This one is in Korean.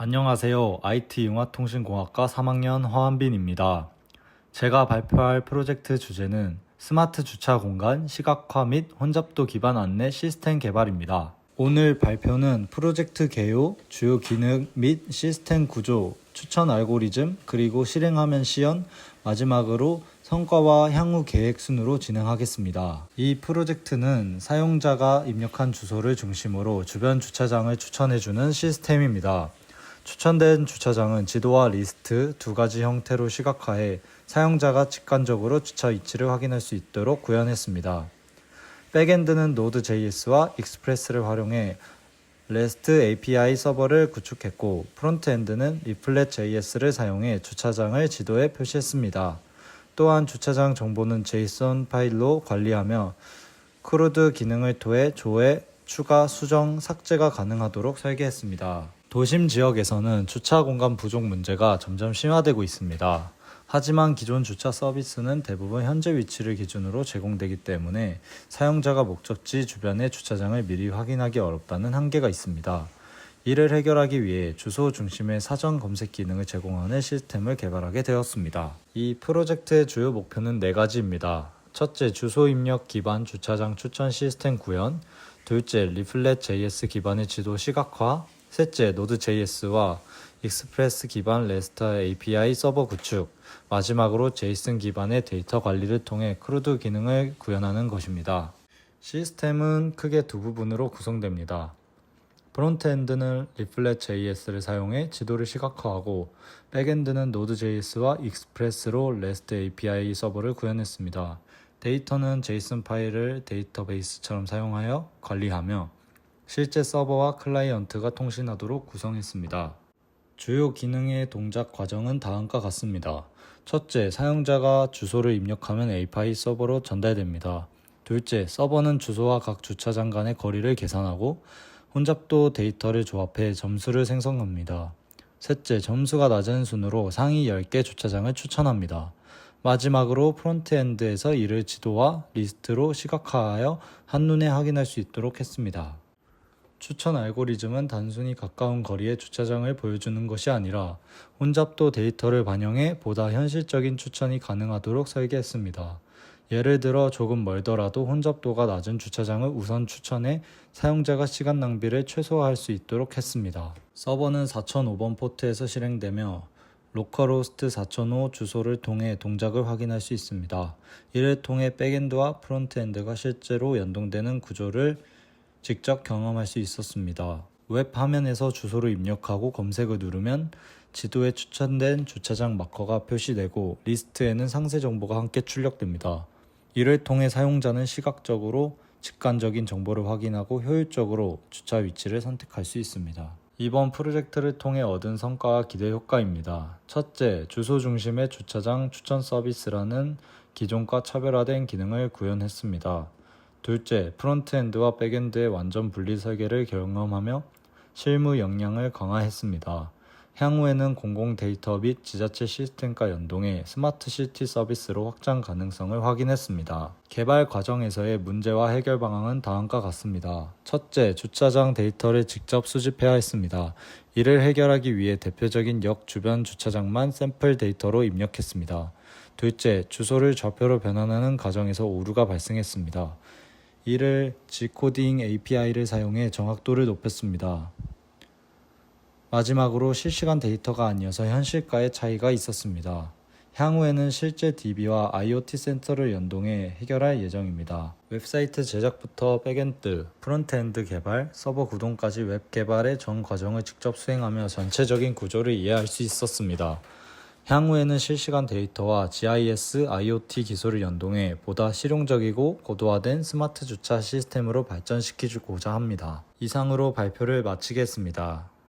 안녕하세요. IT 융합통신공학과 3학년 허한빈입니다. 제가 발표할 프로젝트 주제는 스마트 주차 공간 시각화 및 혼잡도 기반 안내 시스템 개발입니다. 오늘 발표는 프로젝트 개요, 주요 기능 및 시스템 구조, 추천 알고리즘, 그리고 실행하면 시연, 마지막으로 성과와 향후 계획 순으로 진행하겠습니다. 이 프로젝트는 사용자가 입력한 주소를 중심으로 주변 주차장을 추천해주는 시스템입니다. 추천된 주차장은 지도와 리스트 두 가지 형태로 시각화해 사용자가 직관적으로 주차 위치를 확인할 수 있도록 구현했습니다. 백엔드는 Node.js와 익스프레스를 활용해 REST API 서버를 구축했고 프론트엔드는 Reflet.js를 사용해 주차장을 지도에 표시했습니다. 또한 주차장 정보는 JSON 파일로 관리하며 크루드 기능을 통해 조회, 추가, 수정, 삭제가 가능하도록 설계했습니다. 도심 지역에서는 주차 공간 부족 문제가 점점 심화되고 있습니다. 하지만 기존 주차 서비스는 대부분 현재 위치를 기준으로 제공되기 때문에 사용자가 목적지 주변의 주차장을 미리 확인하기 어렵다는 한계가 있습니다. 이를 해결하기 위해 주소 중심의 사전 검색 기능을 제공하는 시스템을 개발하게 되었습니다. 이 프로젝트의 주요 목표는 네 가지입니다. 첫째, 주소 입력 기반 주차장 추천 시스템 구현. 둘째, 리플렛 JS 기반의 지도 시각화. 셋째, 노드.js와 익스프레스 기반 레스트 API 서버 구축. 마지막으로 제이슨 기반의 데이터 관리를 통해 크루드 기능을 구현하는 것입니다. 시스템은 크게 두 부분으로 구성됩니다. 프론트엔드는 리플렛 JS를 사용해 지도를 시각화하고 백엔드는 노드.js와 익스프레스로 REST API 서버를 구현했습니다. 데이터는 JSON 파일을 데이터베이스처럼 사용하여 관리하며 실제 서버와 클라이언트가 통신하도록 구성했습니다. 주요 기능의 동작 과정은 다음과 같습니다. 첫째, 사용자가 주소를 입력하면 API 서버로 전달됩니다. 둘째, 서버는 주소와 각 주차장 간의 거리를 계산하고 혼잡도 데이터를 조합해 점수를 생성합니다. 셋째, 점수가 낮은 순으로 상위 10개 주차장을 추천합니다. 마지막으로 프론트엔드에서 이를 지도와 리스트로 시각화하여 한눈에 확인할 수 있도록 했습니다. 추천 알고리즘은 단순히 가까운 거리의 주차장을 보여주는 것이 아니라 혼잡도 데이터를 반영해 보다 현실적인 추천이 가능하도록 설계했습니다. 예를 들어 조금 멀더라도 혼잡도가 낮은 주차장을 우선 추천해 사용자가 시간 낭비를 최소화할 수 있도록 했습니다. 서버는 4005번 포트에서 실행되며 로컬호스트 4005 주소를 통해 동작을 확인할 수 있습니다. 이를 통해 백엔드와 프론트엔드가 실제로 연동되는 구조를 직접 경험할 수 있었습니다. 웹 화면에서 주소를 입력하고 검색을 누르면 지도에 추천된 주차장 마커가 표시되고 리스트에는 상세 정보가 함께 출력됩니다. 이를 통해 사용자는 시각적으로 직관적인 정보를 확인하고 효율적으로 주차 위치를 선택할 수 있습니다. 이번 프로젝트를 통해 얻은 성과와 기대 효과입니다. 첫째, 주소 중심의 주차장 추천 서비스라는 기존과 차별화된 기능을 구현했습니다. 둘째, 프론트엔드와 백엔드의 완전 분리 설계를 경험하며 실무 역량을 강화했습니다. 향후에는 공공 데이터 및 지자체 시스템과 연동해 스마트 시티 서비스로 확장 가능성을 확인했습니다. 개발 과정에서의 문제와 해결 방안은 다음과 같습니다. 첫째, 주차장 데이터를 직접 수집해야 했습니다. 이를 해결하기 위해 대표적인 역 주변 주차장만 샘플 데이터로 입력했습니다. 둘째, 주소를 좌표로 변환하는 과정에서 오류가 발생했습니다. 이를 G코딩 API를 사용해 정확도를 높였습니다. 마지막으로 실시간 데이터가 아니어서 현실과의 차이가 있었습니다. 향후에는 실제 DB와 IoT 센터를 연동해 해결할 예정입니다. 웹사이트 제작부터 백엔드, 프론트엔드 개발, 서버 구동까지 웹 개발의 전 과정을 직접 수행하며 전체적인 구조를 이해할 수 있었습니다. 향후에는 실시간 데이터와 GIS, IoT 기술을 연동해 보다 실용적이고 고도화된 스마트 주차 시스템으로 발전시키고자 합니다. 이상으로 발표를 마치겠습니다.